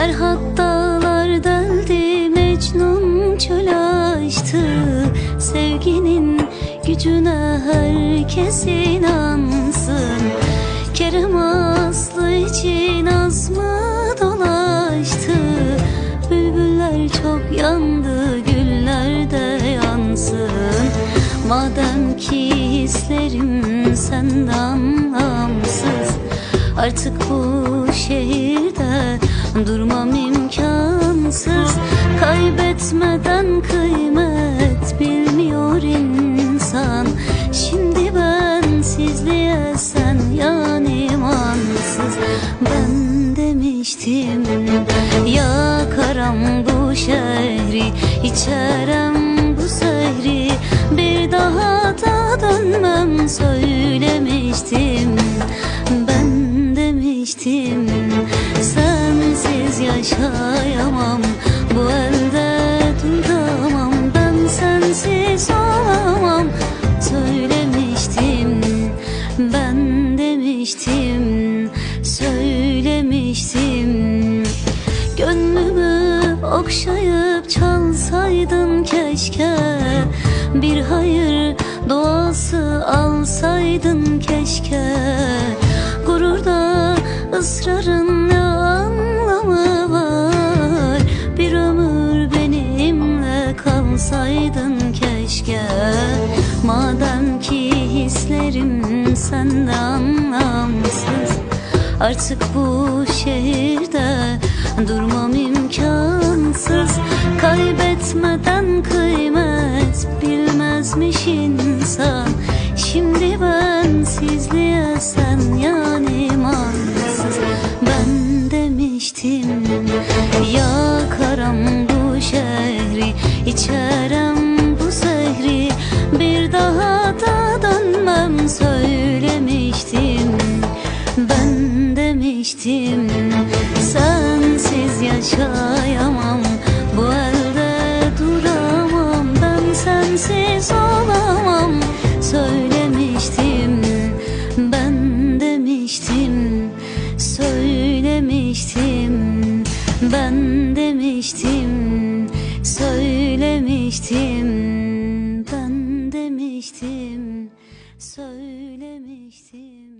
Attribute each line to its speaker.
Speaker 1: Ferhat dağlar deldi Mecnun çöl açtı. Sevginin gücüne herkes inansın. Kerem Aslı için az mı dolaştı. Bülbüller çok yandı güller de yansın. Madem ki hislerim senden anlamsız Artık bu şehirde durmam imkansız. Kaybetmeden kıymet bilmiyor yaşayamam Bu elde duramam ben sensiz olamam. Söylemiştim ben demiştim. Söylemiştim. Gönlümü okşayıp çalsaydın keşke. Bir hayır duası alsaydın keşke. Gururda ısrarın Madem ki hislerim sende anlamsız Artık bu şehirde durmam imkansız. Kaybetmeden kıymet bilmezmiş insan. Şimdi ben sizliye sen yani imansız Ben demiştim geçtim. Sensiz yaşayamam. Bu elde duramam. Ben sensiz olamam. Söylemiştim Ben demiştim. Söylemiştim Ben demiştim. Söylemiştim Ben demiştim. Söylemiştim.